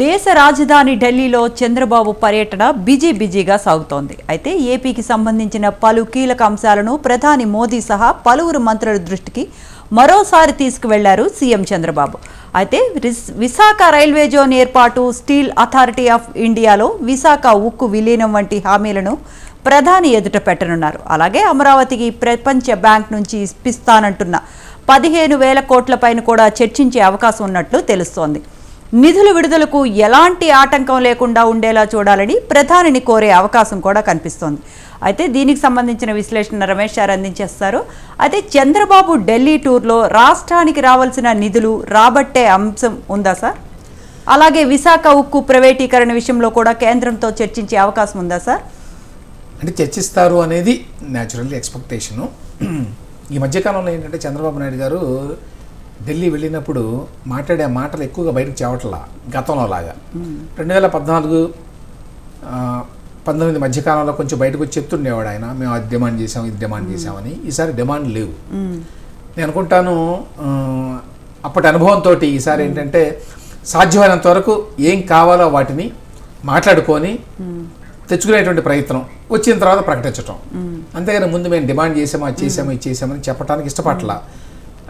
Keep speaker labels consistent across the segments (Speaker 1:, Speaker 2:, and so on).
Speaker 1: దేశ రాజధాని ఢిల్లీలో చంద్రబాబు పర్యటన బిజీ బిజీగా సాగుతోంది. అయితే ఏపీకి సంబంధించిన పలు కీలక అంశాలను ప్రధాని మోదీ సహా పలువురు మంత్రుల దృష్టికి మరోసారి తీసుకువెళ్ళారు సీఎం చంద్రబాబు. అయితే విశాఖ రైల్వే జోన్ ఏర్పాటు స్టీల్ అథారిటీ ఆఫ్ ఇండియాలో విశాఖ ఉక్కు విలీనం వంటి హామీలను ప్రధాని ఎదుట పెట్టనున్నారు. అలాగే అమరావతికి ప్రపంచ బ్యాంక్ నుంచి ఇప్పిస్తానంటున్న పదిహేను వేల కోట్ల పైన కూడా చర్చించే అవకాశం ఉన్నట్లు తెలుస్తోంది. నిధుల విడుదలకు ఎలాంటి ఆటంకం లేకుండా ఉండేలా చూడాలని ప్రధానిని కోరే అవకాశం కూడా కనిపిస్తోంది. అయితే దీనికి సంబంధించిన విశ్లేషణ రమేష్ గారు అందించేస్తారు. అయితే చంద్రబాబు ఢిల్లీ టూర్లో రాష్ట్రానికి రావాల్సిన నిధులు రాబట్టే అంశం ఉందా సార్? అలాగే విశాఖ ఉక్కు ప్రైవేటీకరణ విషయంలో కూడా కేంద్రంతో చర్చించే అవకాశం ఉందా సార్?
Speaker 2: అంటే చర్చిస్తారు అనేది న్యాచురల్లీ ఎక్స్పెక్టేషను ఈ మధ్యకాలంలో ఏంటంటే చంద్రబాబు నాయుడు గారు ఢిల్లీ వెళ్ళినప్పుడు మాట్లాడే మాటలు ఎక్కువగా బయటకు చేవట్లా గతంలో లాగా రెండు వేల పద్నాలుగు పంతొమ్మిది మధ్యకాలంలో కొంచెం బయటకు వచ్చి చెప్తుండేవాడు ఆయన మేము అది డిమాండ్ చేసాం ఇది డిమాండ్ చేసామని ఈసారి డిమాండ్ లేవు. నేను అనుకుంటాను అప్పటి అనుభవంతో ఈసారి ఏంటంటే సాధ్యమైనంత వరకు ఏం కావాలో వాటిని మాట్లాడుకొని తెచ్చుకునేటువంటి ప్రయత్నం వచ్చిన తర్వాత ప్రకటించటం. అంతేగాని ముందు మేము డిమాండ్ చేసాము అది చేసాము ఇది చేసామని చెప్పడానికి ఇష్టపట్ల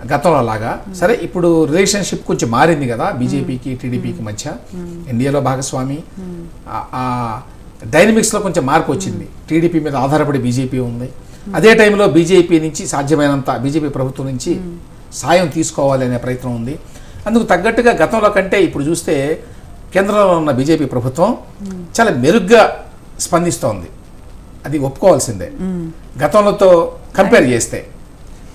Speaker 2: గతంలో లాగా. సరే ఇప్పుడు రిలేషన్షిప్ కొంచెం మారింది కదా బీజేపీకి టీడీపీకి మధ్య. ఇండియాలో భాగస్వామి. ఆ- ఆ డైనమిక్స్లో కొంచెం మార్పు వచ్చింది. టీడీపీ మీద ఆధారపడి బీజేపీ ఉంది. అదే టైంలో బీజేపీ నుంచి సాధ్యమైనంత బీజేపీ ప్రభుత్వం నుంచి సాయం తీసుకోవాలి అనే ప్రయత్నం ఉంది. అందుకు తగ్గట్టుగా గతంలో కంటే ఇప్పుడు చూస్తే కేంద్రంలో ఉన్న బీజేపీ ప్రభుత్వం చాలా మెరుగ్గా స్పందిస్తోంది. అది ఒప్పుకోవాల్సిందే. గతంలోతో కంపేర్ చేస్తే.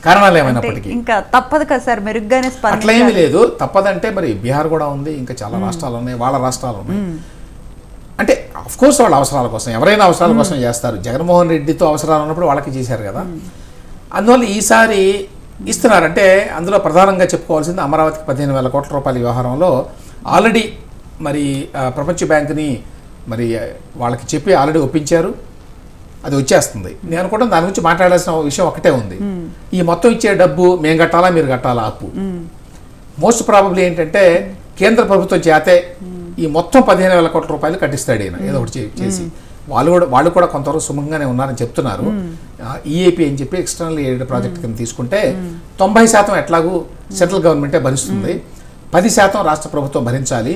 Speaker 2: కారణాలు ఏమైనప్పటికీ
Speaker 1: ఇంకా తప్పదు కదా సార్ మెరుగ్గానే
Speaker 2: అట్లా ఏమీ లేదు. తప్పదంటే మరి బీహార్ కూడా ఉంది ఇంకా చాలా రాష్ట్రాలు ఉన్నాయి వాళ్ళ రాష్ట్రాలు ఉన్నాయి. అంటే అఫ్ కోర్స్ వాళ్ళ అవసరాల కోసం ఎవరైనా అవసరాల కోసం చేస్తారు. జగన్మోహన్ రెడ్డితో అవసరాలు ఉన్నప్పుడు వాళ్ళకి చేశారు కదా. అందువల్ల ఈసారి ఇస్తున్నారు. అంటే అందులో ప్రధానంగా చెప్పుకోవాల్సింది అమరావతికి పదిహేను వేల కోట్ల రూపాయల వ్యవహారంలో ఆల్రెడీ మరి ప్రపంచ బ్యాంకుని మరి వాళ్ళకి చెప్పి ఆల్రెడీ ఒప్పించారు. అది వచ్చేస్తుంది. నేను అనుకుంటాను దాని గురించి మాట్లాడాల్సిన విషయం ఒకటే ఉంది. ఈ మొత్తం ఇచ్చే డబ్బు మేము కట్టాలా మీరు కట్టాలా? అప్పు. మోస్ట్ ప్రాబబ్లీ ఏంటంటే కేంద్ర ప్రభుత్వం చేతే ఈ మొత్తం పదిహేను వేల కోట్ల రూపాయలు కట్టిస్తాడు ఈయన ఏదో ఒకటి చేసి. వాళ్ళు కూడా వాళ్ళు కూడా కొంతవరకు సుముఖంగానే ఉన్నారని చెప్తున్నారు. ఈఏపీ అని చెప్పి ఎక్స్టర్నల్ ఎయిడ్ ప్రాజెక్ట్ కింద తీసుకుంటే తొంభై శాతం ఎట్లాగూ సెంట్రల్ గవర్నమెంటే భరిస్తుంది. పది శాతం రాష్ట్ర ప్రభుత్వం భరించాలి.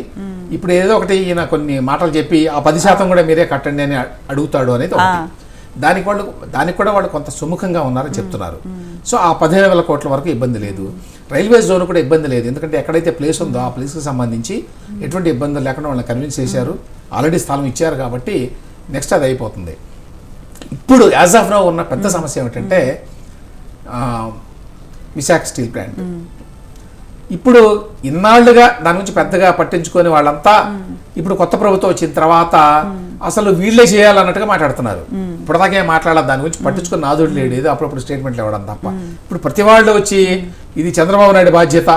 Speaker 2: ఇప్పుడు ఏదో ఒకటి ఈయన కొన్ని మాటలు చెప్పి ఆ పది శాతం కూడా మీరే కట్టండి అని అడుగుతాడు అనేది ఒకటి. దానికి వాళ్ళు దానికి కూడా వాళ్ళు కొంత సుముఖంగా ఉన్నారని చెప్తున్నారు. సో ఆ పదిహేను వేల కోట్ల వరకు ఇబ్బంది లేదు. రైల్వే జోన్ కూడా ఇబ్బంది లేదు. ఎందుకంటే ఎక్కడైతే ప్లేస్ ఉందో ఆ ప్లేస్కి సంబంధించి ఎటువంటి ఇబ్బందులు లేకుండా వాళ్ళని కన్విన్స్ చేశారు. ఆల్రెడీ స్థలం ఇచ్చారు కాబట్టి నెక్స్ట్ అది అయిపోతుంది. ఇప్పుడు యాజ్ ఆఫ్ నౌ ఉన్న పెద్ద సమస్య ఏమిటంటే విశాఖ స్టీల్ ప్లాంట్. ఇప్పుడు ఇన్నాళ్ళుగా దాని గురించి పెద్దగా పట్టించుకొని వాళ్ళంతా ఇప్పుడు కొత్త ప్రభుత్వం వచ్చిన తర్వాత అసలు వీళ్ళే చేయాలన్నట్టుగా మాట్లాడుతున్నారు. ఇప్పటిదాకా ఏం మాట్లాడాలి దాని గురించి పట్టించుకుని నాదుడు లేడు. ఏదో అప్పుడప్పుడు స్టేట్మెంట్లు ఇవ్వడం తప్ప. ఇప్పుడు ప్రతి వాళ్ళు వచ్చి ఇది చంద్రబాబు నాయుడు బాధ్యత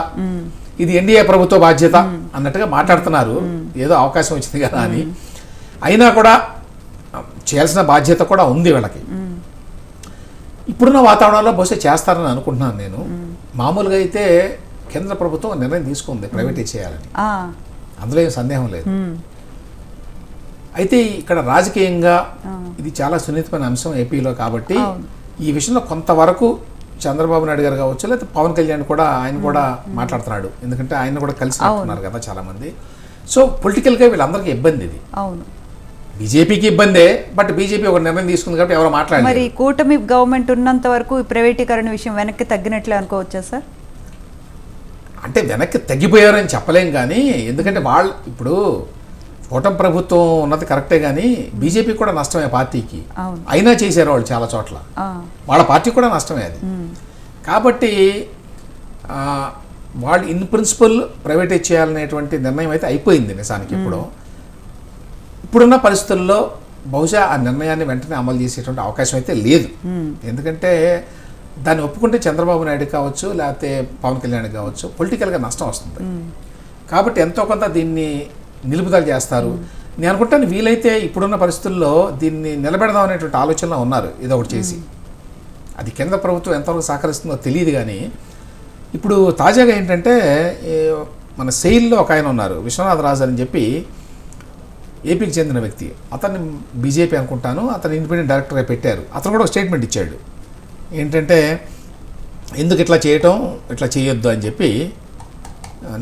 Speaker 2: ఇది ఎన్డీఏ ప్రభుత్వ బాధ్యత అన్నట్టుగా మాట్లాడుతున్నారు. ఏదో అవకాశం వచ్చింది కదా అని. అయినా కూడా చేయాల్సిన బాధ్యత కూడా ఉంది వీళ్ళకి. ఇప్పుడున్న వాతావరణంలో బహుశా చేస్తారని అనుకుంటున్నాను నేను. మామూలుగా అయితే కేంద్ర ప్రభుత్వం నిర్ణయం తీసుకుంది ప్రైవేటైజ్ చేయాలని. అందులో ఏం సందేహం లేదు. అయితే ఇక్కడ రాజకీయంగా ఇది చాలా సున్నితమైన అంశం ఏపీలో కాబట్టి ఈ విషయంలో కొంతవరకు చంద్రబాబు నాయుడు గారు కావచ్చు లేకపోతే పవన్ కళ్యాణ్ కూడా ఆయన కూడా మాట్లాడుతున్నాడు. ఎందుకంటే ఆయన కూడా కలిసి అంటున్నారు కదా చాలా మంది సో పొలిటికల్గా వీళ్ళందరికీ ఇబ్బంది ఇది.
Speaker 1: అవును.
Speaker 2: బీజేపీకి ఇబ్బందే బట్ బీజేపీ ఒక నిర్ణయం తీసుకుంది కాబట్టి ఎవరు మాట్లాడలేదు.
Speaker 1: మరి కూటమి గవర్నమెంట్ ఉన్నంత వరకు ఈ ప్రైవేటీకరణ విషయం వెనక్కి తగ్గినట్లే అనుకోవచ్చా సార్?
Speaker 2: అంటే వెనక్కి తగ్గిపోయారని చెప్పలేం కానీ ఎందుకంటే వాళ్ళు ఇప్పుడు కూటమి ప్రభుత్వం ఉన్నది కరెక్టే కానీ బీజేపీ కూడా నష్టమే పార్టీకి. అయినా చేశారు వాళ్ళు చాలా చోట్ల. వాళ్ళ పార్టీ కూడా నష్టమే అది. కాబట్టి వాళ్ళు ఇన్ ప్రిన్సిపల్ ప్రైవేటైజ్ చేయాలనేటువంటి నిర్ణయం అయితే అయిపోయింది నిజానికి ఇప్పుడు ఇప్పుడున్న పరిస్థితుల్లో బహుశా ఆ నిర్ణయాన్ని వెంటనే అమలు చేసేటువంటి అవకాశం అయితే లేదు. ఎందుకంటే దాన్ని ఒప్పుకుంటే చంద్రబాబు నాయుడు కావచ్చు లేకపోతే పవన్ కళ్యాణ్ కావచ్చు పొలిటికల్గా నష్టం వస్తుంది. కాబట్టి ఎంతో కొంత దీన్ని నిలుపుదల చేస్తారు. నేను అనుకుంటాను వీలైతే ఇప్పుడున్న పరిస్థితుల్లో దీన్ని నిలబెడదాం అనేటువంటి ఆలోచనలో ఉన్నారు. ఏదో ఒకటి చేసి. అది కేంద్ర ప్రభుత్వం ఎంతవరకు సహకరిస్తుందో తెలియదు కానీ ఇప్పుడు తాజాగా ఏంటంటే మన సెయిల్లో ఒక ఆయన ఉన్నారు విశ్వనాథ్ రాజు అని చెప్పి ఏపీకి చెందిన వ్యక్తి. అతన్ని బీజేపీ అనుకుంటాను అతను ఇండిపెండెంట్ డైరెక్టర్గా పెట్టారు. అతను కూడా ఒక స్టేట్మెంట్ ఇచ్చాడు. ఏంటంటే ఎందుకు ఇట్లా చేయటం ఇట్లా చేయొద్దు అని చెప్పి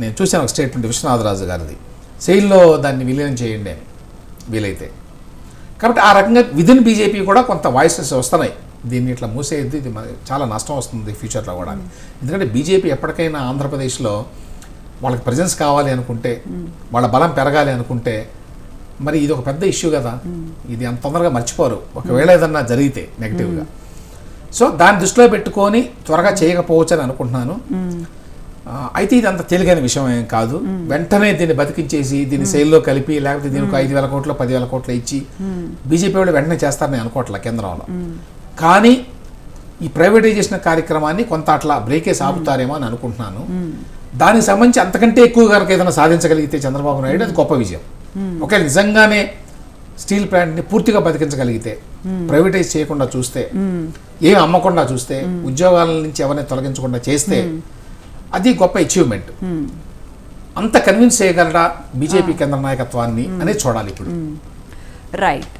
Speaker 2: నేను చూశాను ఒక స్టేట్మెంట్ విశ్వనాథరాజు గారిది. సెయిల్లో దాన్ని విలీనం చేయండి అని వీలైతే. కాబట్టి ఆ రకంగా విదిన్ బీజేపీ కూడా కొంత వాయిసెస్ వస్తున్నాయి. దీన్ని ఇట్లా మూసేయద్దు ఇది మనకి చాలా నష్టం వస్తుంది ఫ్యూచర్లో కూడా. ఎందుకంటే బీజేపీ ఎప్పటికైనా ఆంధ్రప్రదేశ్లో వాళ్ళకి ప్రజెన్స్ కావాలి అనుకుంటే వాళ్ళ బలం పెరగాలి అనుకుంటే మరి ఇది ఒక పెద్ద ఇష్యూ కదా. ఇది అంత తొందరగా మర్చిపోరు. ఒకవేళ ఏదన్నా జరిగితే నెగిటివ్గా సో దాన్ని దృష్టిలో పెట్టుకొని త్వరగా చేయకపోవచ్చు అని అనుకుంటున్నాను. అయితే ఇది అంత తేలికైన విషయం ఏం కాదు. వెంటనే దీన్ని బతికించేసి దీన్ని సేల్లో కలిపి లేకపోతే దీనికి ఐదు వేల కోట్లు పదివేల కోట్లు ఇచ్చి బీజేపీ వాళ్ళు వెంటనే చేస్తారని అనుకోవట్లే కేంద్రంలో. కానీ ఈ ప్రైవేటైజేషన్ కార్యక్రమాన్ని కొంత అట్లా బ్రేకేసి ఆపుతారేమో అని అనుకుంటున్నాను. దానికి సంబంధించి అంతకంటే ఎక్కువ కనుక ఏదైనా సాధించగలిగితే చంద్రబాబు నాయుడు అది గొప్ప విజయం. ఒకవేళ నిజంగానే స్టీల్ ప్లాంట్ని పూర్తిగా బతికించగలిగితే ప్రైవేటైజ్ చేయకుండా చూస్తే ఏమి అమ్మకుండా చూస్తే ఉద్యోగాల నుంచి ఎవరిని తొలగించకుండా చేస్తే అది గొప్ప అచీవ్మెంట్ అంత కన్విన్స్ చేయగలరా బీజేపీ కేంద్ర నాయకత్వాన్ని అనేది చూడాలి ఇప్పుడు.
Speaker 1: రైట్.